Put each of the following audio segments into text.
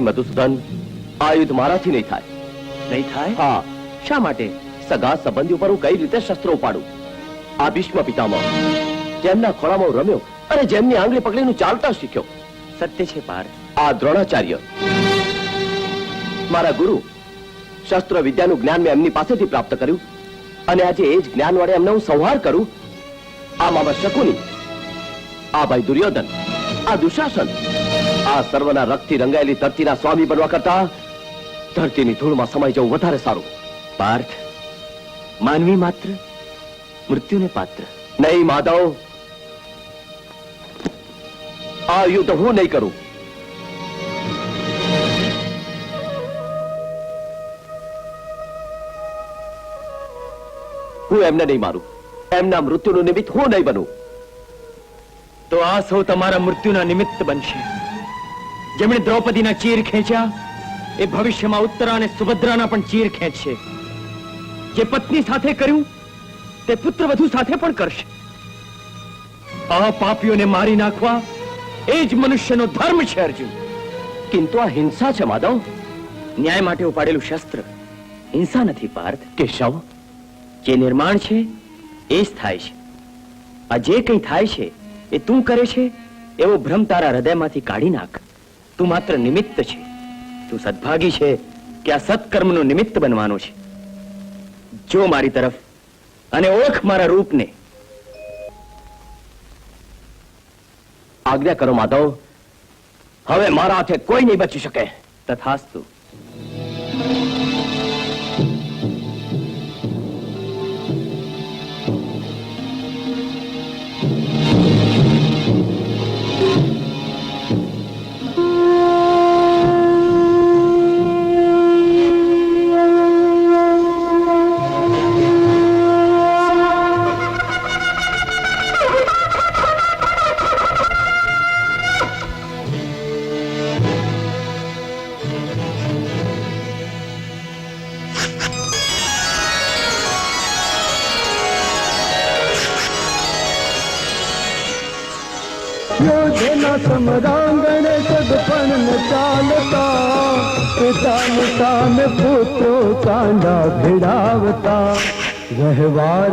નહીં મધુસૂદન આ યુદ્ધ મારાથી નહીં થાય. નહીં થાય? હા. શા માટે? સગા સંબંધી ઉપર હું કઈ રીતે શસ્ત્રો ઉપાડું? આ ભીષ્મ પિતામહ જેમના ખોળામાં રમ્યો અને જેમની આંગળી પકડીનું ચાલતા શીખ્યો. સત્ય છે પાર્થ. આ દ્રોણાચાર્ય મારા ગુરુ શસ્ત્ર વિદ્યાનું જ્ઞાન મેં એમની પાસેથી પ્રાપ્ત કર્યું અને આજે એ જ જ્ઞાન વડે એમને હું સંહાર કરું. આ મામા શકુની આ ભાઈ દુર્યોધન આ દુશાસન આ સર્વના રક્તથી રંગાયેલી ધરતીના સ્વામી બનવા કરતા ધરતીની ધૂળમાં સમાઈ જવું વધારે સારું. પાર્થ માનવી માત્ર મૃત્યુને પાત્ર. નહીં માધવ. આ યુદ્ધ હું નહીં કરું. હું એમને નહીં મારું. એમના મૃત્યુનું નિમિત્ત હું નહીં બનું. તો આ સૌ તમારા મૃત્યુના નિમિત્ત બનશે. જેમણે દ્રૌપદીના ચીર ખેંચ્યા એ ભવિષ્યમાં ઉત્તરા અને સુભદ્રાના પણ ચીર ખેંચશે. જે પત્ની સાથે કર્યું તે પુત્ર વધુ સાથે પણ કરશે. આ પાપીઓને મારી નાખવા એ જ મનુષ્યનો ધર્મ છે અર્જુન. કિંતુ આ હિંસા છે માધવ. ન્યાય માટે ઉપાડેલું શસ્ત્ર. હિંસા નથી પાર્થ. કેશવ? જે નિર્માણ છે એ જ થાય છે. આ જે કંઈ થાય છે એ તું કરે છે એવો ભ્રમ તારા હૃદયમાંથી કાઢી નાખ. તું માત્ર નિમિત્ત છે. તું સદભાગી છે કે આ સત્કર્મનું નિમિત્ત બનવાનો છે. જો મારી તરફ અને ઓળખ મારા રૂપને આજ્ઞા કરો માધવ, હવે મારા હાથે કોઈ નહીં બચી શકે. તથાસ્તુ.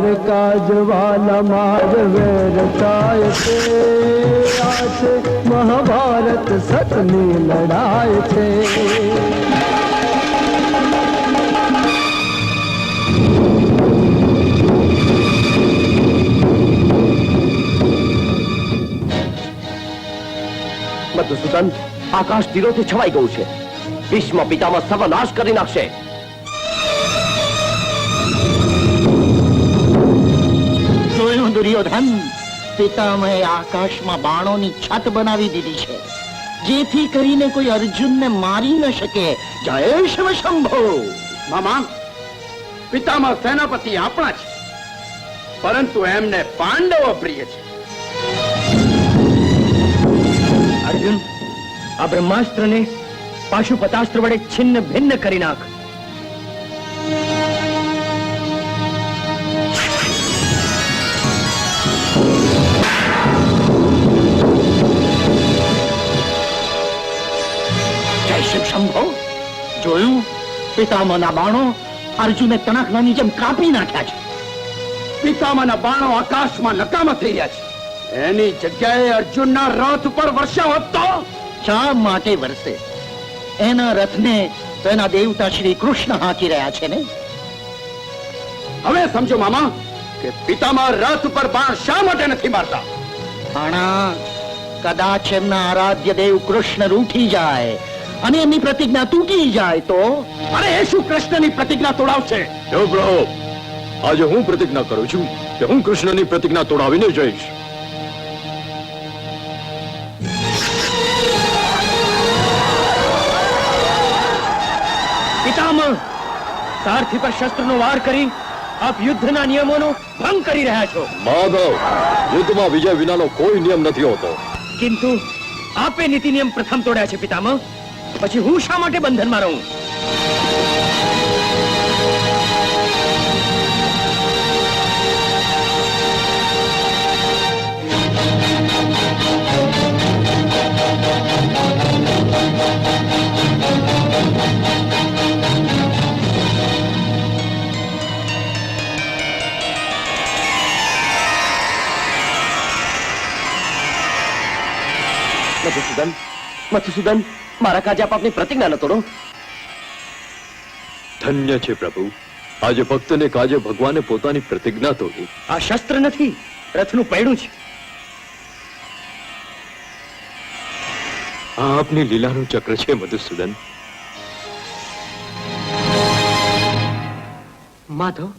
વ્યવહાર કાજવાલા માર વેરતાય છે આ છે મહાભારત સતની લડાઈ છે મધુસૂદન આકાશ તીરોથી છવાઈ ગયું છે. ભીષ્મ પિતામાં સર્વનાશ કરી નાખશે. દુર્યોધન પિતામહે આકાશમાં બાણોની છત બનાવી દીધી છે. જેથી કરીને કોઈ અર્જુનને મારી ન શકે. જય શિવ શંભો. મામા પિતામાં સેનાપતિ આપણા છે પરંતુ એમને પાંડવો પ્રિય છે. અર્જુન આ બ્રહ્માસ્ત્રને પાશુપતાસ્ત્ર વડે છિન્ન ભિન્ન કરી નાખ. શંભો જોયું? પિતામાના બાણો અર્જુને તણખલાની જેમ કાપી નાખ્યા છે. પિતામાના બાણો આકાશમાં નકામા થઈ રહ્યા છે. એની જગ્યાએ અર્જુનના રથ ઉપર વર્ષા હોત તો? શા માટે વરસે? એના રથને તો એના દેવતા શ્રી કૃષ્ણ હાંકી રહ્યા છે ને? હવે સમજો મામા કે પિતામાં રથ ઉપર બાણ શા માટે નથી મારતા? આણા કદાચ એમના આરાધ્ય દેવ કૃષ્ણ રૂઠી જાય. અને એમની પ્રતિજ્ઞા તૂટી જાય તો? અરે એ શું કૃષ્ણની પ્રતિજ્ઞા તોડાવશે? પ્રભુ આજે હું પ્રતિજ્ઞા કરું છું કે હું કૃષ્ણની પ્રતિજ્ઞા તોડાવીને જઈશ. પિતામહ સારથી પર શસ્ત્રનો વાર કરી આપ યુદ્ધના નિયમોનો ભંગ કરી રહ્યા છો. માધવ યુદ્ધમાં વિજય વિનાનો કોઈ નિયમ નથી હોતો. કિંતુ આપે નીતિ નિયમ પ્રથમ તોડ્યા છે પિતામહ. પછી હું શા માટે બંધનમાં રહું? મધુસૂદન મધુસૂદન મારા કાજે આપ આપની પ્રતિજ્ઞા ન તોડો. ધન્ય છે પ્રભુ. આજે ભક્તને કાજે ભગવાને પોતાની પ્રતિજ્ઞા તોડી. આ શસ્ત્ર નથી રથનું પૈડું છે. આ આપની લીલાનું ચક્ર છે મધુસૂદન. માધવ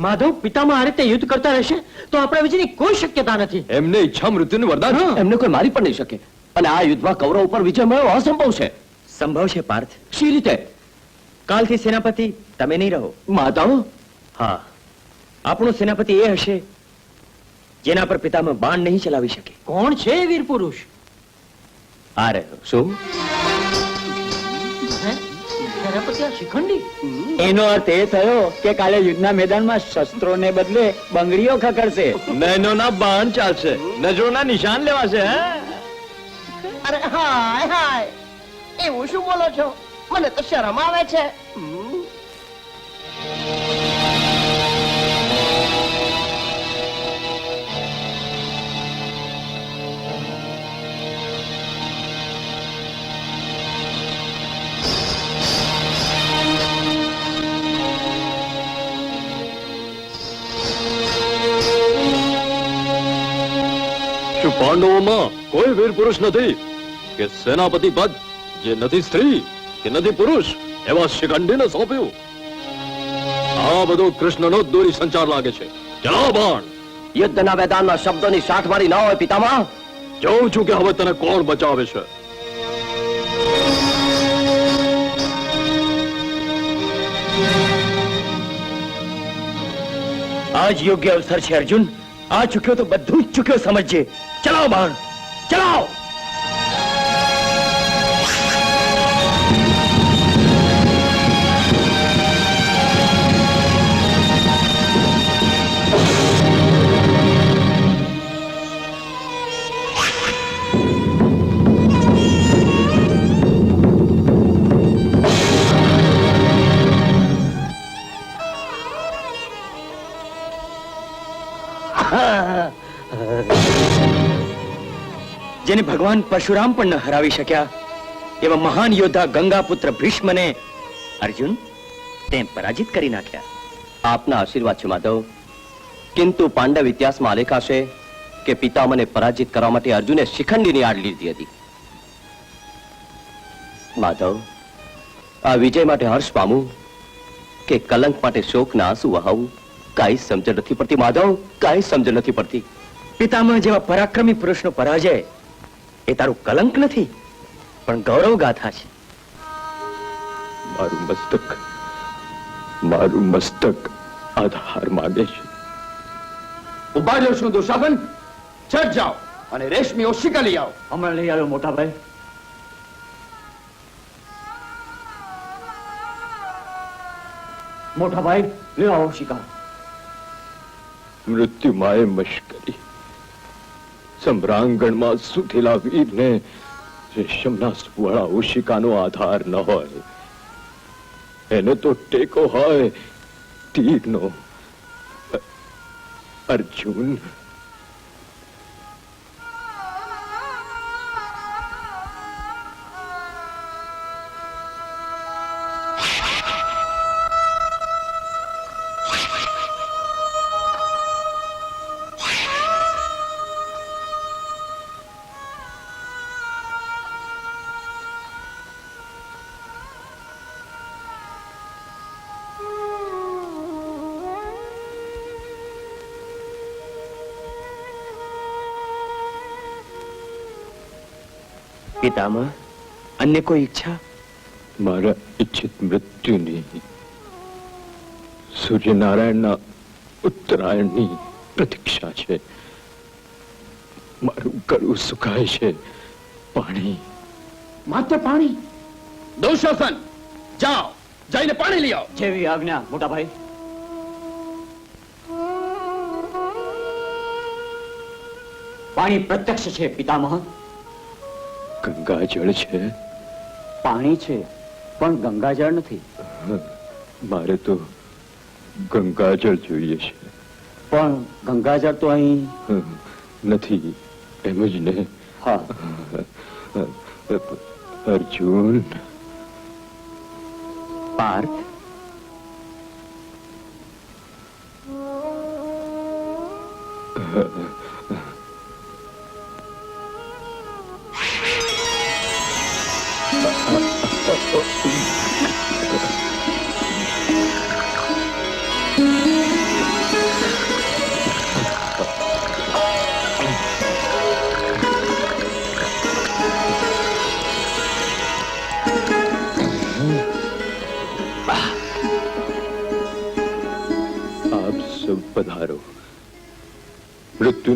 માધવ પિતામાં આ રીતે યુદ્ધ કરતા રહેશે તો આપણા વિજયની કોઈ શક્યતા નથી. એમને ઈચ્છા મૃત્યુનું વરદાન. એમને કોઈ મારી પણ નહીં શકે. અને આ યુદ્ધમાં કૌરવ ઉપર વિજય મેળવવો અસંભવ છે. સંભવ છે પાર્થ. શી રીતે? કાલથી સેનાપતિ તમે નહીં રહો. માતાઓ? હા. આપણો સેનાપતિ એ હશે જેના પર પિતામાં બાણ નહીં ચલાવી શકે. કોણ છે વીર પુરુષ? આ રહ્યો. શું? એનો અર્થ એ થયો કે કાલે યુદ્ધના મેદાનમાં શસ્ત્રોને બદલે બંગડીઓ ખકડશે નયનોના બાણ ચાલશે. નજરોના નિશાન લેવાશે હે? અરે હાય હાય. એવું શું બોલો છો? મને તો શરમ આવે છે. પાંડવોમાં કોઈ વીર પુરુષ નથી? કે સેનાપતિ પદ જે નથી સ્ત્રી કે નથી પુરુષ એવા શિખંડીને સોંપ્યું. આ બધો કૃષ્ણનો જ દોરી સંચાર લાગે છે. ચલાવો બાણ. યુદ્ધના મેદાનમાં શબ્દોની સાઠવારી ન હોય પિતામાં જોઉં છું કે હવે તને કોણ બચાવે છે. આજ યોગ્ય અવસર છે અર્જુન. આ ચૂક્યો તો બધું જ ચૂક્યો સમજજે. ચલાવ બાણ. ચલાવો. જેને ભગવાન પરશુરામ પણ ન હરાવી શક્યા, એવા મહાન યોદ્ધા ગંગાપુત્ર ભીષ્મને અર્જુન તે પરાજિત કરી નાખ્યા. આપના આશીર્વાદ છે માધવ. કિંતુ પાંડવ ઇતિહાસમાં આલેખાશે કે પિતામને પરાજિત કરવા માટે અર્જુને શિખંડીની આડ લીધી હતી. માધવ, આ વિજય માટે હર્ષ પામવું કે કલંક માટે શોકના આંસુ વહાવું. કાંઈ સમજણ નથી પડતી માધવ, કાંઈ સમજણ નથી પડતી. પિતામહ જેવા પરાક્રમી પુરુષનો પરાજય એ તારું કલંક નથી પણ ગૌરવ ગાથા છે. મારું મસ્તક મારું મસ્તક આધાર માંગે છે. ઊભા રહ્યો છું દુશાસન છટ જાઓ અને રેશમી ઓશિકા લઈ આવો. હમણાં લઈ આવ્યો મોટા ભાઈ મોટા ભાઈ લઈ આવો શિકાર મૃત્યુમાએ મશ્કરી સમ્રાંગણમાં સુધેલા વીરને રેશમના સુવળા ઓશિકાનો આધાર ન હોય, એને તો ટેકો હોય, તીરનો. અર્જુન પિતામહ અન્ય કોઈ ઈચ્છા મારા ઈચ્છિત મૃત્યુની સૂર્યનારાયણના ઉત્તરાયણની પ્રતીક્ષા છે. મારું ગળું સુકાય છે. પાણી. માત્ર પાણી? દુશાસન જાઓ જઈને પાણી લઈ આવો. જેવી આજ્ઞા મોટા ભાઈ. પાણી પ્રત્યક્ષ છે પિતામહ. ગંગાજળ છે? પાણી છે પણ ગંગાજળ નથી. મારે તો ગંગાજળ જોઈએ છે. પણ ગંગાજળ તો અહીં નથી એમ જ ને? હા. અર્જુન? પાર્થ? આપ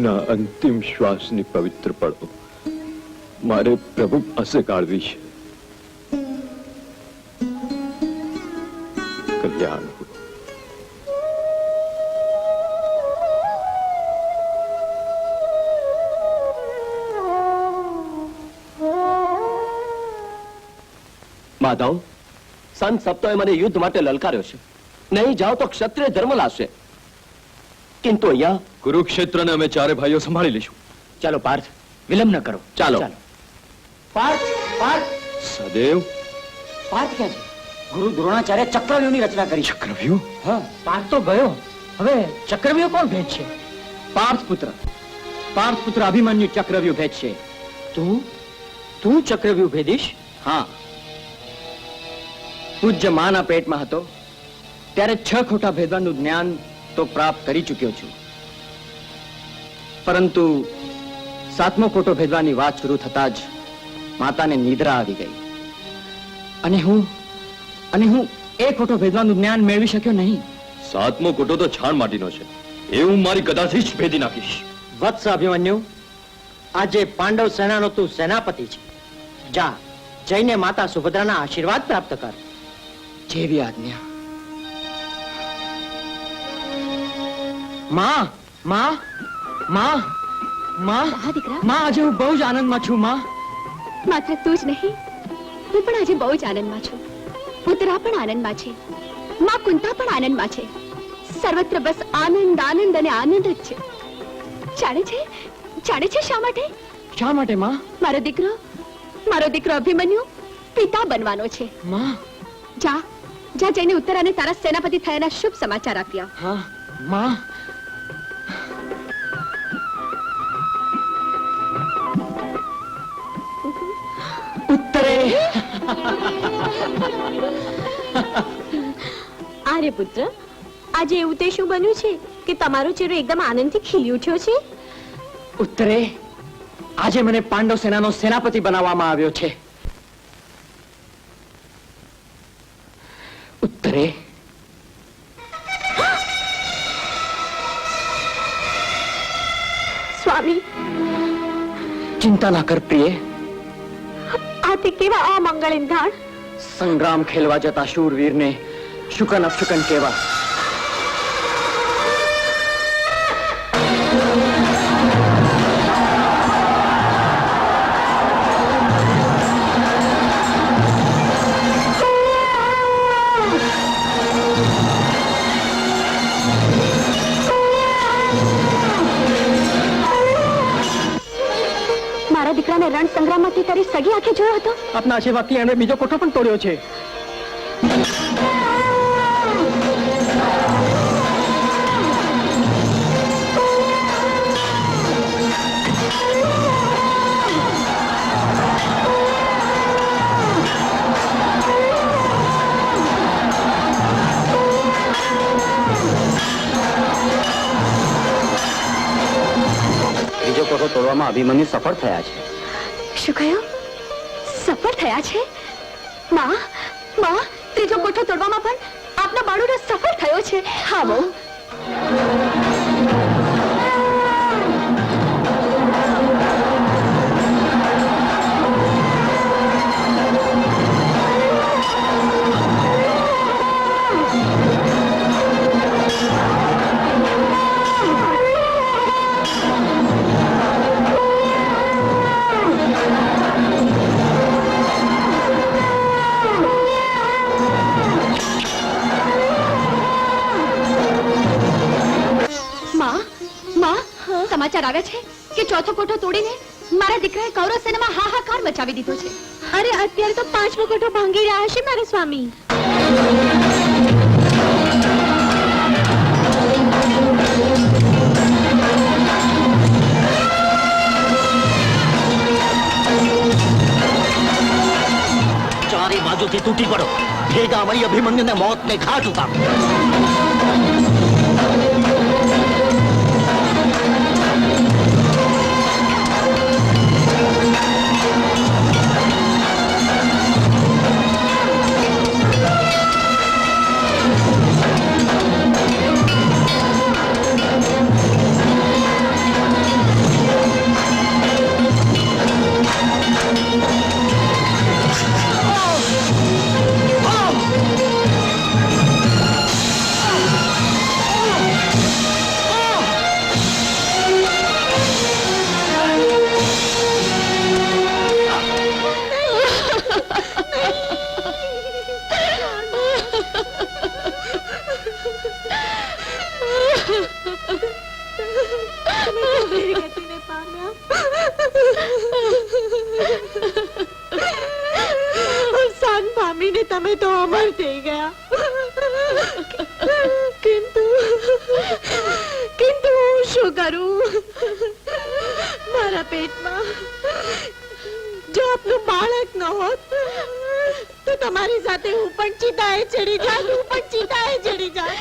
મૃત્યુના અંતિમ શ્વાસની પવિત્ર પળો મારે પ્રભુ પાસે કાઢવી છે. કલ્યાણ માધવ, સંત સપ્તોએ મને યુદ્ધ માટે લલકાર્યો છે. નહીં જાઓ તો ક્ષત્રિય ધર્મ લાવશે. કિંતુ અહીંયા કુરુક્ષેત્રને અમે ચારે ભાઈઓ સંભાળી લઈશું. ચાલો પાર્થ વિલંબ ન કરો. ચાલો. પાર્થ પાર્થ. સદેવ. પાર્થ ક્યાં છે? ગુરુ દ્રોણાચાર્ય ચક્રવ્યુહની રચના કરી. ચક્રવ્યૂહ? હા પાર્થ તો ગયો. હવે ચક્રવ્યૂહ કોણ ભેજ છે પાર્થ પુત્ર. પાર્થ પુત્ર અભિમન્યુ ચક્રવ્યૂહ ભેજ છે તું? તું ચક્રવ્યુહ ભેદીશ? હા. પૂજ્ય માના પેટમાં હતો. ત્યારે છ ખોટા ભેદવાનું જ્ઞાન તો પ્રાપ્ત કરી ચૂક્યો છું. પરંતુ સાતમો ખોટો ભેદવાની વાત શરૂ થતા જ માતાને નિદ્રા આવી ગઈ. અને હું અને હું એ ખોટો ભેદવાનું જ્ઞાન મેળવી શક્યો નહીં. સાતમો ખોટો તો છાણ માટીનો છે. એ હું મારી ગદાથી જ ભેદી નાખીશ. વત્સ અભિમન્યુ આજે પાંડવ સેનાનો તું સેનાપતિ છે. જા જઈને માતા સુભદ્રાના આશીર્વાદ પ્રાપ્ત કર. જેવી આજ્ઞા. માં માં માં માં હા દીકરા માં આજે હું બહુ જ આનંદમાં છું માં માત્ર તું જ નહીં હું પણ આજે બહુ જ આનંદમાં છું પુત્રા પણ આનંદમાં છે માં કુંતા પણ આનંદમાં છે સર્વત્ર બસ આનંદ આનંદ અને આનંદ જ છે જાણે છે જાણે છે શા માટે શા માટે માં મારો દીકરો મારો દીકરો અભિમન્યુ પિતા બનવાનો છે માં જા જા જઈને ઉત્તરાને તારા સેનાપતિ થયાના શુભ સમાચાર આપ્યા હા માં આરે પુત્ર આજે એવું તે શું બન્યું છે કે તમારો ચહેરો એકદમ આનંદથી ખીલી ઉઠ્યો છે? ઉત્તરે આજે મને પાંડવ સેનાનો સેનાપતિ બનાવવામાં આવ્યો છે. ઉત્તરે સ્વામી ચિંતા ના કર પ્રિય. આ તે કેવા અમંગળ ઇંધાણ સંગ્રામ ખેલવા જતા શૂરવીરને શુકન અપશુકન કેવા મારા દીકરાને રણ સંગ્રામમાંથી તારી સગી આંખે જોયો હતો? આપના આશીર્વાદથી એમણે બીજો કોઠો પણ તોડ્યો છે. બીજો તોડવામાં અભિમન્યુ સફળ થયા છે. શું કહ્યું? સફળ થયા છે? માં માં, ત્રીજો કોઠો તોડવામાં પણ આપના બાળુનો સફળ થયો છે. હા, બહુ. સમાચાર આવ્યા છે કે ચોથો કોઠો તોડીને મારા દીકરાએ કૌરવ સેનામાં હાહાકાર મચાવી દીધો છે. અરે અત્યારે તો પાંચમો કોઠો ભાંગી રહ્યા છે મારા સ્વામી. ચારે બાજુથી તૂટી પડો. ભેગા મળી અભિમન્યુને મોતને ઘાટ ઉતારો તમે તો અમર થઈ ગયા. કિંતુ શું કરું? મારા પેટમાં જો આપનું બાળક ન હોત તો તમારી સાથે હું પણ ચિતાએ ચડી જા હું પણ ચિતાએ ચડી જાત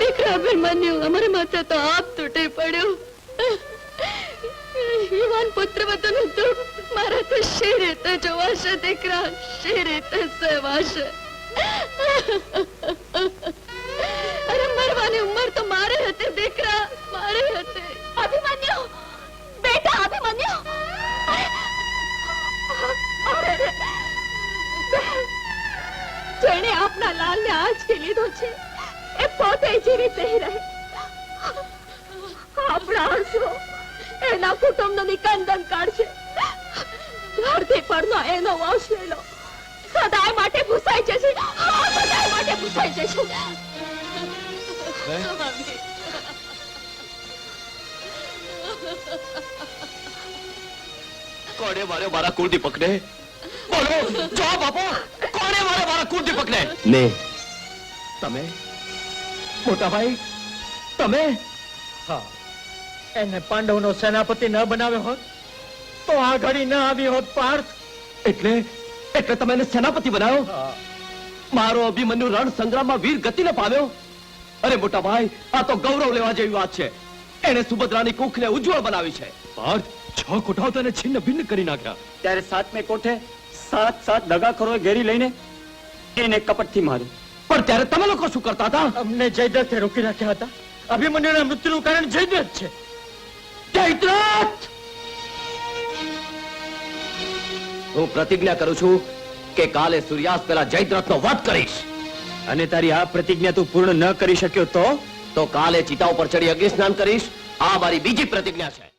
દીકરા અભિમન્યુ અમારે માથે તો આપ તૂટી પડ્યો. યુવાન પુત્ર વતન દુઃખ મારા તો શી રીતે જોવાશે દીકરા? શી રીતે સેવાશે? અરે મરવાની ઉંમર તો મારે હતી દીકરા મારે હતી. અભિમન્યુ બેટા અભિમન્યુ. અરે, જેણે આપના લાલને આંચકી લીધો છે. એ પોતે જીરી થઈ રહે. આપણા આંસુ એના કુટુંબનો નિકંદન કાઢશે. ધરતી પરનો એનો વંશવેલો સદાય માટે ભૂસાઈ જશે. સદાય માટે ભૂસાઈ જશે. કોણે માર્યો મારા કુળદીપકને બોલો, જવાબ આપો. કોણે માર્યો મારા કુળદીપકને ને? તમે? મોટાભાઈ તમે? હા. એને પાંડવનો સેનાપતિ ન બનાવ્યો હોત તો આ ઘડી ન આવી હોત પાર્થ. એટલે એટલે તમે એને સેનાપતિ બનાવ્યો મારો અભિમન્યુ રણ સંગ્રામમાં વીર ગતિને પામ્યો? અરે મોટા ભાઈ આ તો ગૌરવ લેવા જેવી વાત છે. એને સુભદ્રાની કુખને ઉજ્જવળ બનાવી છે. પાર્થ છ કોઠાઓ તેને છિન્ન ભિન્ન કરી નાખ્યા. ત્યારે સાતમે કોઠે સાત સાત દગાખોરોએ ઘેરી લઈને એને કપટથી માર્યો. પણ ત્યારે તમે લોકો શું કરતા હતા? અમને જયદ્રથે રોકી રાખ્યા હતા. અભિમન્યુના મૃત્યુનું કારણ જયદ્રથ છે. જયદ્રથ હું પ્રતિજ્ઞા કરું છું કે કાલે સૂર્યાસ્ત પહેલા જયદ્રથનો વધ કરીશ. અને તારી આ પ્રતિજ્ઞા તું પૂર્ણ ન કરી શક્યો તો? તો કાલે ચિતા ઉપર ચડી અગ્નિ સ્નાન કરીશ. આ મારી બીજી પ્રતિજ્ઞા છે.